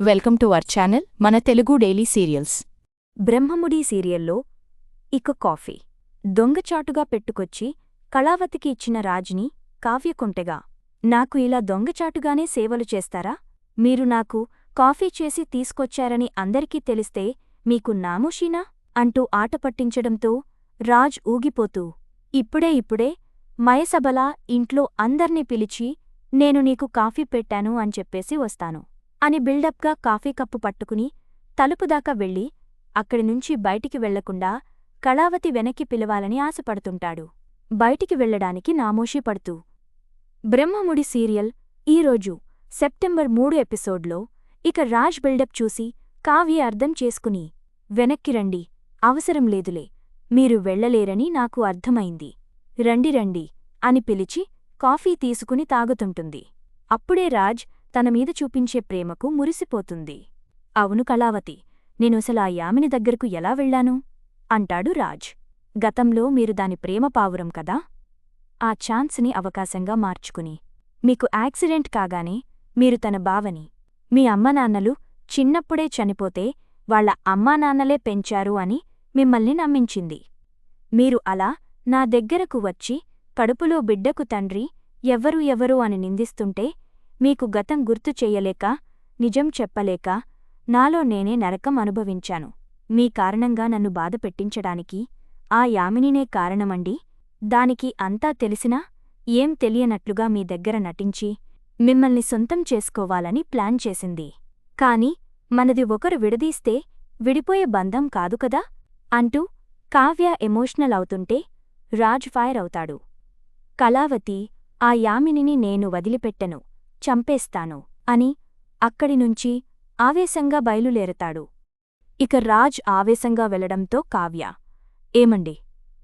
Welcome to our channel మన Telugu daily serials. Brahmamudi సీరియల్లో ఇక కాఫీ. దొంగచాటుగా పెట్టుకొచ్చి కళావతికి ఇచ్చిన రాజ్ని కావ్యకుంటెగా. నాకు ఇలా దొంగచాటుగానే సేవలు చేస్తారా? మీరు నాకు కాఫీ చేసి తీసుకొచ్చారని అందరికీ తెలిస్తే మీకు నామోషీనా? అంటూ ఆట పట్టించడంతో రాజ్ ఊగిపోతూ ఇప్పుడే ఇప్పుడే మయసబలా ఇంట్లో అందర్నీ పిలిచి నేను నీకు కాఫీ పెట్టాను అని చెప్పేసి వస్తాను. అని బిల్డప్గా కాఫీ కప్పు పట్టుకుని తలుపుదాకా వెళ్ళి అక్కడి నుంచి బయటికి వెళ్ళకుండా కళావతి వెనక్కి పిలవాలని ఆశపడుతుంటాడు. బయటికి వెళ్ళడానికి నామోషీ పడుతూ బ్రహ్మముడి సీరియల్ ఈరోజు సెప్టెంబర్ మూడు ఎపిసోడ్లో ఇక రాజ్ బిల్డప్ చూసి కావ్య అర్థం చేసుకుని వెనక్కి రండి అవసరం లేదులే మీరు వెళ్ళలేరని నాకు అర్థమైంది. రండి రండి అని పిలిచి కాఫీ తీసుకుని తాగుతుంటుంది. అప్పుడే రాజ్ తన మీద చూపించే ప్రేమకు మురిసిపోతుంది. అవును కళావతి నేనొసలా యామిని దగ్గరకు ఎలా వెళ్ళాను? అంటాడు రాజ్. గతంలో మీరు దాని ప్రేమ పావురం కదా? ఆ ఛాన్స్ని అవకాశంగా మార్చుకుని. మీకు యాక్సిడెంట్ కాగానే మీరు తన బావని మీ అమ్మనాన్నలు చిన్నప్పుడే చనిపోతే వాళ్ళ అమ్మానాన్నలే పెంచారు అని మిమ్మల్ని నమ్మించింది. మీరు అలా నా దగ్గరకు వచ్చి కడుపులో బిడ్డకు తండ్రి ఎవ్వరు ఎవరు అని నిందిస్తుంటే మీకు గతం గుర్తు చెయ్యలేక నిజం చెప్పలేక నాలో నేనే నరకం అనుభవించాను. మీ కారణంగా నన్ను బాధ పెట్టించడానికి ఆ యామినినే కారణమండి. దానికి అంతా తెలిసినా ఏం తెలియనట్లుగా మీ దగ్గర నటించి మిమ్మల్ని సొంతం చేసుకోవాలని ప్లాన్ చేసింది. కాని మనది ఒకరు విడదీస్తే విడిపోయే బంధం కాదు కదా? అంటూ కావ్య ఎమోషనల్ అవుతుంటే రాజ్ ఫైర్ అవుతాడు. కళావతి ఆ యామినిని నేను వదిలిపెట్టను. చంపేస్తాను అని అక్కడినుంచి ఆవేశంగా బయలులేరతాడు ఇక రాజ్ ఆవేశంగా వెళ్ళడంతో కావ్య ఏమండి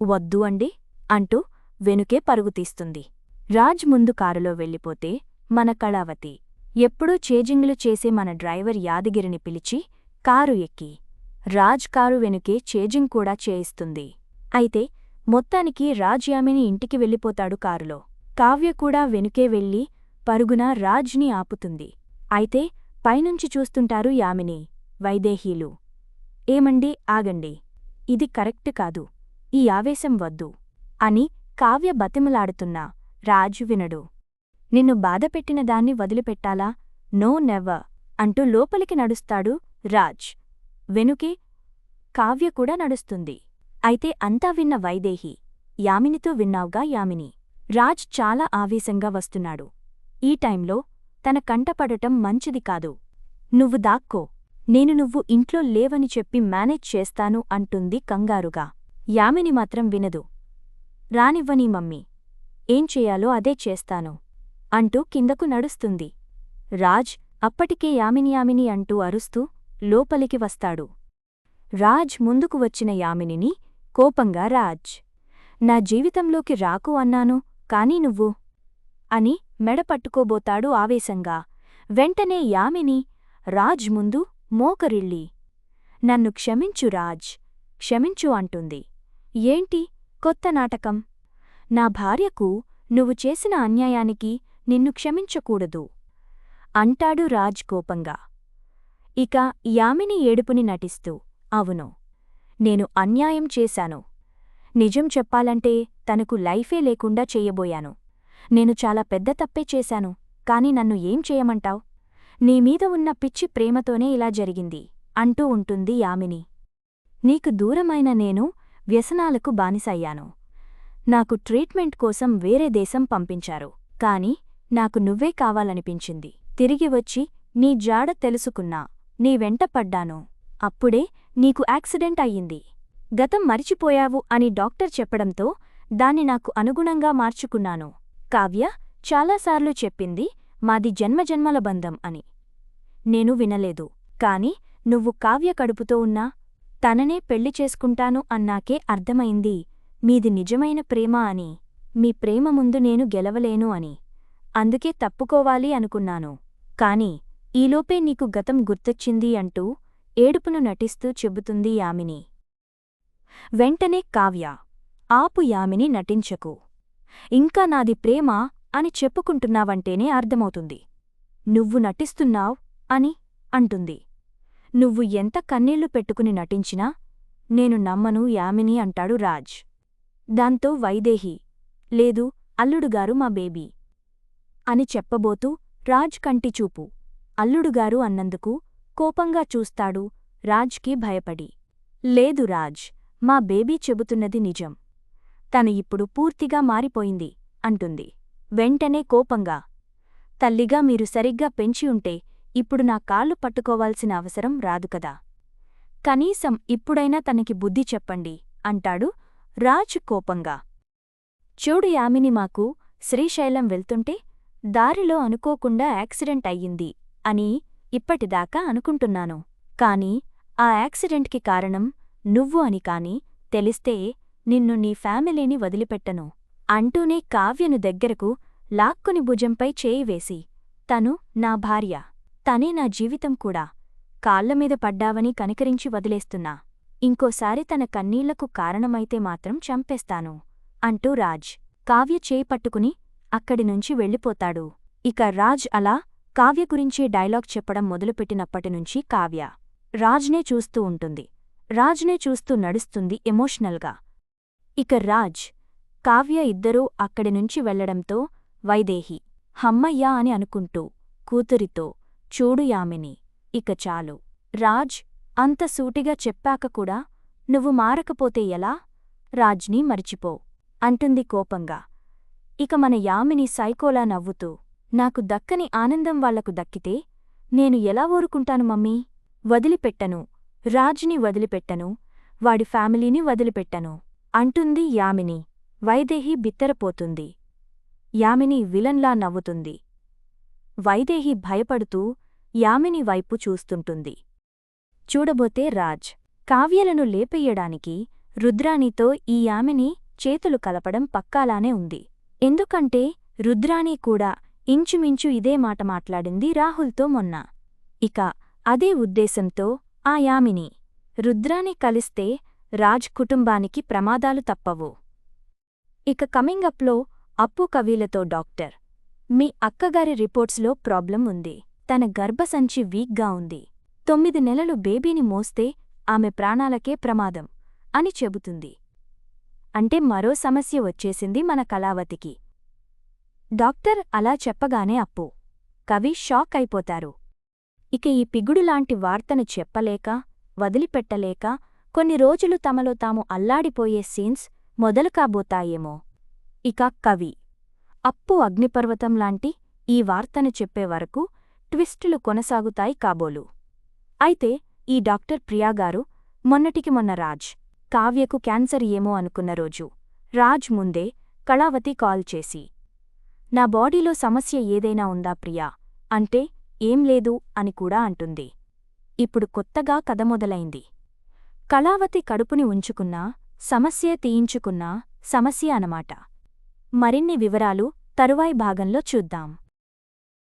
వద్దు అండి అంటూ వెనుకే పరుగుతీస్తుంది రాజ్ ముందు కారులో వెళ్ళిపోతే మన కళావతి ఎప్పుడూ చేజింగ్లు చేసే మన డ్రైవర్ యాదగిరిని పిలిచి కారు ఎక్కి రాజ్ కారు వెనుకే చేజింగ్ కూడా చేయిస్తుంది. అయితే మొత్తానికి రాజ్ యామిని ఇంటికి వెళ్ళిపోతాడు కారులో. కావ్య కూడా వెనుకే వెళ్ళి పరుగున రాజ్ని ఆపుతుంది. అయితే పైనుంచి చూస్తుంటారు యామిని వైదేహీలు. ఏమండి ఆగండి. ఇది కరెక్ట్ కాదు. ఈ ఆవేశం వద్దు. అని కావ్య బతిమలాడుతున్నా రాజు వినడు. నిన్ను బాధపెట్టిన దాన్ని వదిలిపెట్టాలా? నో నెవ అంటూ లోపలికి నడుస్తాడు రాజ్. వెనుకే కావ్య కూడా నడుస్తుంది. అయితే అంతా విన్న వైదేహి యామినితో విన్నావుగా యామిని. రాజ్ చాలా ఆవేశంగా వస్తున్నాడు. ఈ టైంలో తన కంటపడటం మంచిది కాదు. నువ్వు దాక్కో. నేను నువ్వు ఇంట్లో లేవని చెప్పి మేనేజ్ చేస్తాను అంటుంది కంగారుగా. యామిని మాత్రం వినదు. రానివ్వనీ మమ్మీ. ఏం చేయాలో అదే చేస్తాను అంటూ కిందకు నడుస్తుంది. రాజ్ అప్పటికే యామిని యామిని అంటూ అరుస్తూ లోపలికి వస్తాడు. రాజ్ ముందుకు వచ్చిన యామినిని కోపంగా రాజ్. నా జీవితంలోకి రాకు అన్నాను కానీ నువ్వు అని మెడ పట్టుకోబోతాడు ఆవేశంగా. వెంటనే యామిని రాజ్ ముందు మోకరిళ్ళి నన్ను క్షమించు రాజ్ క్షమించు అంటుంది. ఏంటి కొత్త నాటకం? నా భార్యకు నువ్వు చేసిన అన్యాయానికి నిన్ను క్షమించకూడదు అంటాడు రాజ్ కోపంగా. ఇక యామిని ఏడుపుని నటిస్తూ అవును నేను అన్యాయం చేశాను. నిజం చెప్పాలంటే తనకు లైఫే లేకుండా చెయ్యబోయాను నేను చాలా పెద్ద తప్పే చేశాను కాని నన్ను ఏం చేయమంటావ్? నీమీద ఉన్న పిచ్చి ప్రేమతోనే ఇలా జరిగింది అంటూ ఉంటుంది యామిని. నీకు దూరమైన నేను వ్యసనాలకు బానిసయ్యాను. నాకు ట్రీట్మెంట్ కోసం వేరే దేశం పంపించారు కాని నాకు నువ్వే కావాలనిపించింది. తిరిగి వచ్చి నీ జాడ తెలుసుకున్నా నీ వెంట పడ్డాను. అప్పుడే నీకు యాక్సిడెంట్ అయ్యింది. గతం మరిచిపోయావు అని డాక్టర్ చెప్పడంతో దాన్ని నాకు అనుగుణంగా మార్చుకున్నాను. కావ్య చాలాసార్లు చెప్పింది మాది జన్మజన్మల బంధం అని. నేను వినలేదు. కాని నువ్వు కావ్య కడుపుతో ఉన్నా తననే పెళ్ళి చేసుకుంటాను అన్నాకే అర్థమైంది. మీది నిజమైన ప్రేమ అని. మీ ప్రేమ ముందు నేను గెలవలేను అని. అందుకే తప్పుకోవాలి అనుకున్నాను. కాని ఈలోపే నీకు గతం గుర్తొచ్చింది అంటూ ఏడుపును నటిస్తూ చెబుతుంది యామిని. వెంటనే కావ్య ఆపు యామిని నటించకు. ఇంకా నాది ప్రేమ అని చెప్పుకుంటున్నావంటేనే అర్థమవుతుంది. నువ్వు నటిస్తున్నావ్ అని అంటుంది. నువ్వు ఎంత కన్నీళ్ళు పెట్టుకుని నటించినా నేను నమ్మను యామిని అంటాడు రాజ్. దాంతో వైదేహి లేదు అల్లుడుగారు మా బేబీ అని చెప్పబోతూ రాజ్ కంటిచూపు. అల్లుడుగారు అన్నందుకు కోపంగా చూస్తాడు రాజ్కి భయపడి. లేదు రాజ్ మా బేబీ చెబుతున్నది నిజం. తను ఇప్పుడు పూర్తిగా మారిపోయింది అంటుంది. వెంటనే కోపంగా తల్లిగా మీరు సరిగ్గా పెంచి ఉంటే ఇప్పుడు నా కాళ్ళు పట్టుకోవాల్సిన అవసరం రాదు కదా. కనీసం ఇప్పుడైనా తనకి బుద్ధి చెప్పండి అంటాడు రాజ్ కోపంగా. చూడు యామిని మాకు శ్రీశైలం వెళ్తుంటే దారిలో అనుకోకుండా యాక్సిడెంట్ అయ్యింది అని ఇప్పటిదాకా అనుకుంటున్నాను. కాని ఆ యాక్సిడెంట్కి కారణం నువ్వు అని కాని తెలిస్తే నిన్ను నీ ఫ్యామిలీని వదిలిపెట్టను. అంటూనే కావ్యను దగ్గరకు లాక్కుని భుజంపై చేయివేసి తను నా భార్య తనే నా జీవితం కూడా కాళ్ళమీద పడ్డావని కనికరించి వదిలేస్తున్నా. ఇంకోసారి తన కన్నీళ్ళకు కారణమైతే మాత్రం చంపేస్తాను అంటూ రాజ్ కావ్య చేయి పట్టుకుని అక్కడినుంచి వెళ్ళిపోతాడు. ఇక రాజ్ అలా కావ్య గురించే డైలాగ్ చెప్పడం మొదలుపెట్టినప్పటినుంచి కావ్య రాజ్నే చూస్తూ ఉంటుంది. రాజ్నే చూస్తూ నడుస్తుంది ఎమోషనల్గా. ఇక రాజ్ కావ్య ఇద్దరూ అక్కడి నుంచి వెళ్ళడంతో వైదేహి హమ్మయ్యా అని అనుకుంటూ కూతురితో చూడు యామిని ఇక చాలు. రాజ్ అంత సూటిగా చెప్పాక కూడా నువ్వు మారకపోతే ఎలా? రాజ్ని మరిచిపో అంటుంది కోపంగా. ఇక మన యామిని సైకోలా నవ్వుతూ నాకు దక్కని ఆనందం వాళ్ళకు దక్కితే నేను ఎలా ఊరుకుంటాను మమ్మీ? వదిలిపెట్టను. రాజ్ని వదిలిపెట్టను. వాడి ఫ్యామిలీని వదిలిపెట్టను. అంటుంది యామిని. వైదేహి బిత్తరపోతుంది. యామిని విలన్లా నవ్వుతుంది. వైదేహి భయపడుతూ యామిని వైపు చూస్తుంటుంది. చూడబోతే రాజ్. కావ్యలను లేపెయ్యడానికి రుద్రాణితో ఈ యామిని చేతులు కలపడం పక్కాలానే ఉంది. ఎందుకంటే రుద్రాణి కూడా ఇంచుమించు ఇదే మాట మాట్లాడింది రాహుల్తో మొన్న. ఇక అదే ఉద్దేశంతో ఆ యామిని రుద్రాణి కలిస్తే రాజ్ కుటుంబానికి ప్రమాదాలు తప్పవు. ఇక కమింగప్లో అప్పు కవీలతో డాక్టర్. మీ అక్కగారి రిపోర్ట్స్లో ప్రాబ్లం ఉంది. తన గర్భసంచి వీక్గా ఉంది. తొమ్మిది నెలలు బేబీని మోస్తే ఆమె ప్రాణాలకే ప్రమాదం అని చెబుతుంది. అంటే మరో సమస్య వచ్చేసింది మన కళావతికి. డాక్టర్ అలా చెప్పగానే అప్పు. కవి షాక్ అయిపోతారు. ఇక ఈ పిగుడులాంటి వార్తను చెప్పలేక వదిలిపెట్టలేక కొన్ని రోజులు తమలో తాము అల్లాడిపోయే సీన్స్ మొదలు కాబోతాయేమో ఇక కవి. అప్పు అగ్నిపర్వతంలాంటి ఈ వార్తను చెప్పే వరకు ట్విస్టులు కొనసాగుతాయి కాబోలు. అయితే ఈ డాక్టర్ ప్రియాగారు మొన్నటికి మొన్న రాజ్ కావ్యకు క్యాన్సర్ ఏమో అనుకున్న రోజు రాజ్ ముందే కళావతి కాల్ చేసి నా బాడీలో సమస్య ఏదైనా ఉందా ప్రియా? అంటే ఏం లేదు అని కూడా అంటుంది. ఇప్పుడు కొత్తగా కథ మొదలైంది. కళావతి కడుపుని ఉంచుకున్నా సమస్యే తీయించుకున్నా సమస్య అనమాట. మరిన్ని వివరాలు తరువాయి భాగంలో చూద్దాం.